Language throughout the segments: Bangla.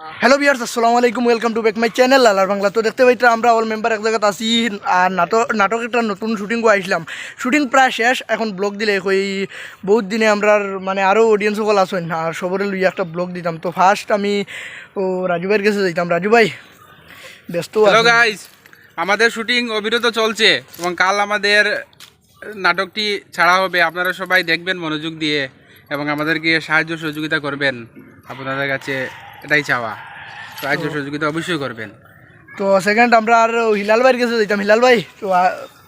হ্যালো বিয়ার্স আসসালামু আলাইকুম welcome to back my channel লালার Bangla. তো দেখতে পাইতে আমরা অল মেম্বার এক জায়গাতে আসি আর নাটক নাটক একটা নতুন শুটিং আইসলাম শুটিং প্রায় শেষ এখন ব্লগ দিলে কই বহুত দিনে আমরা মানে আরও অডিয়েন্স সকল আসেন আর সবরে লইয়া একটা ব্লগ দিতাম। তো ফার্স্ট আমি ও রাজু ভাইয়ের কাছে যাইতাম। রাজু ভাই ব্যস্ত হ্যালো গাইস আমাদের শুটিং অবিরত চলছে এবং কাল আমাদের নাটকটি ছাড়া হবে। আপনারা সবাই দেখবেন মনোযোগ দিয়ে এবং আমাদেরকে সাহায্য সহযোগিতা করবেন। আপনাদের কাছে এটাই চাওয়া। সাহায্য সহযোগিতা অবশ্যই করবেন। তো সেকেন্ড আমরা আর হিলাল ভাইয়ের কাছে যাইতাম। হিলাল ভাই তো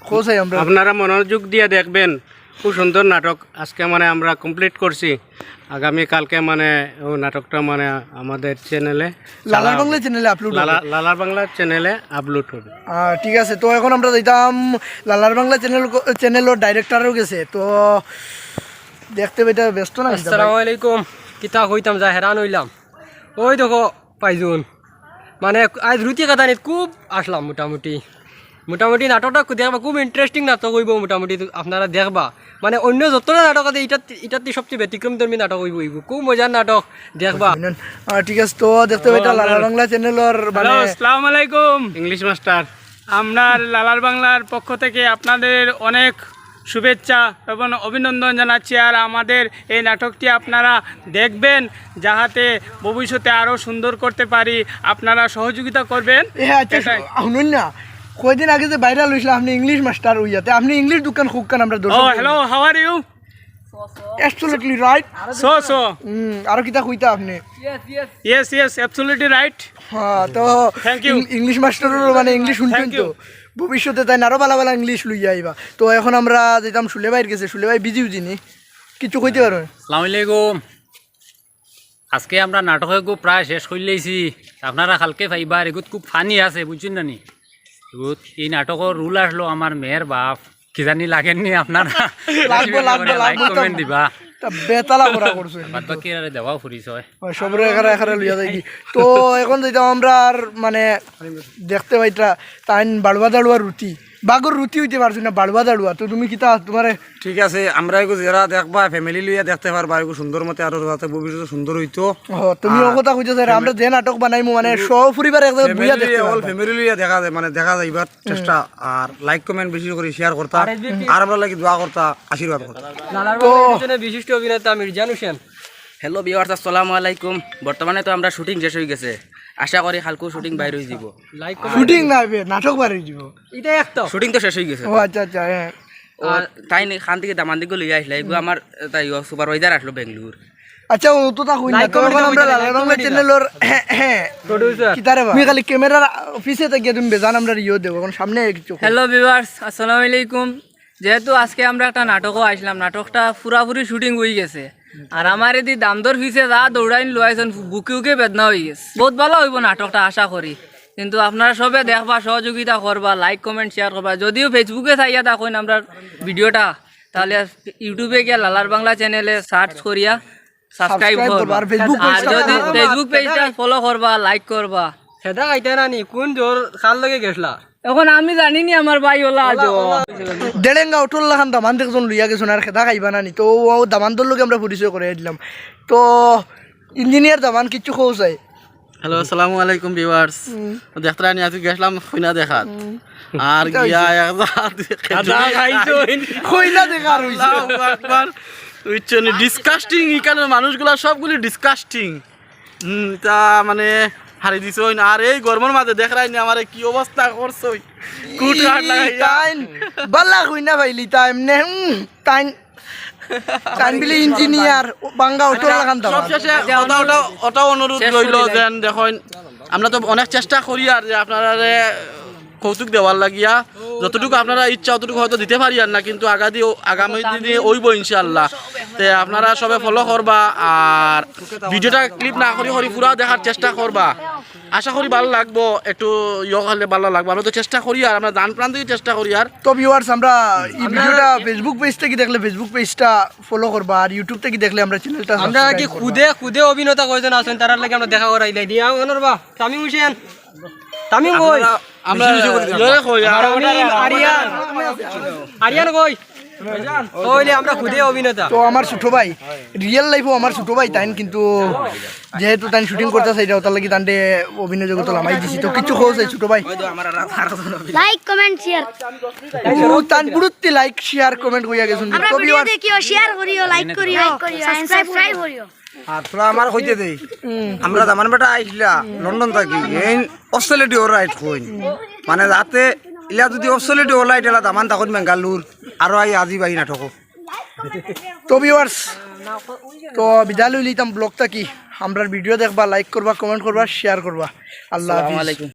খোঁজ আমরা। আপনারা মনোযোগ দিয়ে দেখবেন খুব সুন্দর নাটক। আজকে মানে আমরা কমপ্লিট করছি। আগামী কালকে মানে ও নাটকটা মানে আমাদের চ্যানেলে লালার বাংলা চ্যানেলে আপলোড লালা লালার বাংলা চ্যানেলে আপলোড হবে। ঠিক আছে। তো এখন আমরা যাইতাম লালার বাংলা চ্যানেল চ্যানেলের ডাইরেক্টরও গেছে। তো দেখতে পেতে ব্যস্ত না আসসালামু আলাইকুম। কিতা হইতাম যা হেরান হইলাম। ওই দেখো পাইজুন মানে আজ রুটি কাটানিত খুব আসলাম মোটামুটি। মোটামুটি নাটকটা দেখবা খুব ইন্টারেস্টিং নাটক হইব মোটামুটি আপনারা দেখবা। মানে অন্য যতটা নাটক আছে এটাত এটাতে সবচেয়ে ব্যতিক্রম ধর্মী নাটক হইব হইব খুব মজার নাটক দেখবা। ঠিক আছে তো দেখতে পেতে লালার বাংলা চ্যানেলের মানে আসসালামু আলাইকুম। ইংলিশ মাস্টার আপনার লালার বাংলার পক্ষ থেকে আপনাদের অনেক শুভেচ্ছা এবং অভিনন্দন জানাচ্ছি। আর আমাদের এই নাটকটি আপনারা দেখবেন যাহাতে ভবিষ্যতে আরও সুন্দর করতে পারি। আপনারা সহযোগিতা করবেন। আচ্ছা শুনুন না। কয়দিন আগে যে ভাইরাল হয়েছিল আপনি ইংলিশ মাস্টার হইয়াতে আপনি ইংলিশ দোকান খুবকান আমরা ও hello how are you absolutely right so so আর কিতা কইতা আপনি? ইয়েস ইয়েস অ্যাবসলিউটলি রাইট হ্যাঁ তো Thank you. ইং- ইংলিশ মাস্টারের মানে ইংলিশ শুনছেন তো. ভবিষ্যতে তাই আরও ভালো ভালো ইংলিশ লইয়া আইবা। তো এখন আমরা যেতাম সুলে ভাইয়ের গেছে সুলে ভাই বিজি উজিনি। কিছু কইতে পারো? সালাম আলাইকুম। আজকে আমরা নাটকে গো প্রায় শেষ করে লইছি। আপনারা কালকে পাইবার এগুত খুব ফানি আছে, বুঝছেন না নি? এই নাটকের রুল আসলো, আমার মেয়ের বাপ কি জানি লাগেননি আপনারা? লাগবে লাগবে লাগবে কমেন্ট দিবা। বেতালা করা করছ বাকি আর ফুরিছ হয় সবরে এখানে এখানে লইয়া যাই তো এখন যেটা আমরা আর মানে দেখতে পাইতা তাইন বাড়ুয়া দাড়ুয়া রুটি। বাগর রুটি হইতে পারছি না বাড়ুয়া দাড়ুয়া তো তুমি কিতা তোমার ঠিক আছে আমরা এগো যারা দেখবা ফ্যামিলি লইয়া দেখতে পারবা এগো সুন্দর মতে আরও যাতে ভবিষ্যতে সুন্দর হইতো। তুমি ও কথা কইছো স্যার আমরা যে নাটক বানাইমু মানে সব পরিবার এক জায়গায় বুইয়া দেখতে অল ফ্যামিলি লইয়া দেখা যায় মানে দেখা যাইবার চেষ্টা। আর লাইক কমেন্ট বেশি করে শেয়ার করতা আর আমরা লাগি দোয়া করতা আশীর্বাদ করতা লালার বাংলার বিশিষ্ট অভিনেতা মির্জান হোসেন। হ্যালো ভিউয়ার্স আসসালামু আলাইকুম বর্তমানে তো আমরা শুটিং শেষ হয়ে গেছে। আশা করি হালকু শুটিং বাইর হয়ে যাব। লাইক শুটিং না বে, নাটক বাড়ি যাব। এটা একটা। শুটিং তো শেষ হয়ে গেছে। ও আচ্ছা আচ্ছা হ্যাঁ। ও তাই নি খান থেকে দামান দিকে লইয়া আসলে এগুলো আমার তাই সুপারভাইজার আসলো বেঙ্গলোর আচ্ছা ও তো তা কই না তো আমরা লালা রঙের চ্যানেলের হ্যাঁ প্রডিউসার কিতারে বা তুমি খালি ক্যামেরার অফিসে থেকে তুমি বেজান আমরা ইয়ে দেবো এখন সামনে কিছু হ্যালো ভিউয়ার্স আসসালামু আলাইকুম। যেহেতু আজকে আমরা একটা নাটকও আসলাম নাটকটা পুরাপুরি শুটিং হয়ে গেছে। আর আমার এদি দাম দর হয়েছে যা দৌড়াইন লইছেন বুকে বুকে বেদনা হয়ে গেছে। বহুত ভালো হইব নাটকটা আশা করি। কিন্তু আপনারা সবে দেখবা সহযোগিতা করবা লাইক কমেন্ট শেয়ার করবা যদিও ফেসবুকে চাইয়া দেখেন আমরা ভিডিওটা তাহলে ইউটিউবে গিয়া লালার বাংলা চ্যানেলে সার্চ করিয়া সাবস্ক্রাইব করবা, আর যদি ফেসবুক পেজটা ফলো করবা লাইক করবা সেটা খাইতে না নি কোন জোর খাল লগে গেছলা? এখন আমি জানিনি আমার ভাই ওলা আজ দেড়েঙ্গা উঠল লাখান দামান দেখজন লইয়া গেছো আর খেদা খাইবা না নি। তো ও দামান তোর লোকে আমরা পরিচয় করে দিলাম। তো ইঞ্জিনিয়ার দামান কিচ্ছু খোঁজ চাই? হ্যালো আসসালামু আলাইকুম ভিউয়ার্স। দেখতে রানি আজকে গেছিলাম খুইনা দেখাত। আর গিয়া কইলা দেখার হইছে। একবার ডিসকাস্টিং এখানে মানুষগুলা সবগুলি ডিসকাস্টিং তা মানে হারি দিছ আর এই গরমের মাঝে দেখ নি আমার কি অবস্থা করছ কুট বাল্লা কইনা ভাইলি তা এমনে উম, টাইন বিলি ইঞ্জিনিয়ার বাঙ্গা উঠল লাখান দামান সবশেষে ওটা ওটা ওটাও অনুরোধ রইল দেন দেখুন আমরা তো অনেক চেষ্টা করি আর যে আপনারা কৌতুক দেওয়ার লাগিয়া যতটুকু আপনারা ইচ্ছা অতটুকু হয়তো দিতে পারি আর না কিন্তু আগাদি আগামী দিনে ওইব ইনশাল্লাহ তে আপনারা সবে ফলো করবা আর ভিডিওটা ক্লিপ না করি করি পুরা দেখার চেষ্টা করবা। আশা করি ভালো লাগবো একটু ইয়ে হলে ভালো লাগবে। আমরা তো চেষ্টা করি আর আমরা দান প্রাণ থেকে চেষ্টা করি আর। তো ভিউয়ার্স আমরা এই ভিডিওটা ফেসবুক পেজ থেকে দেখলে ফেসবুক পেজটা ফলো করবা আর ইউটিউব থেকে দেখলে আমরা চ্যানেলটা আমরা কি খুদে খুদে অভিনেতা কয়জন আছেন? তারার লাগে আমরা দেখা করাই। লাই দিয়া তামিম হোসেন। তামিম কই? আমরা আর তামিম আরিয়ান আরিয়ান। কই? ওইলে আমরা খুদে অভিনেতা। তো আমার ছোট ভাই রিয়েল লাইফও আমার ছোট ভাই তাইন কিন্তু যেহেতু তাই শুটিং করতেছে এটা তার লাগি তান্ডে অভিনয় জগত লামাই দিছি। তো কিছু খোঁজে ছোট ভাই? লাইক কমেন্ট শেয়ার ও তান পুরুত্তি লাইক শেয়ার কমেন্ট কইয়া গেছুন। আমরা ভিডিও দেখিও শেয়ার করিও লাইক করিও। সাবস্ক্রাইব করিও। আর তোরা আমার কইতে দেই আমরা দামান বেটা আইসলা লন্ডন থাকি। এই অস্ট্রেলিয়া ওর রাইট কইন। মানে রাতে ইলা যদি বেঙ্গালুর আই আজি বাই নাটক। তো ভিউয়ার্স তো বিদায় লই লিতাম ব্লগটা কি আমরা ভিডিও দেখবা লাইক করবা কমেন্ট করবা শেয়ার করবা। আল্লাহ হাফিজ।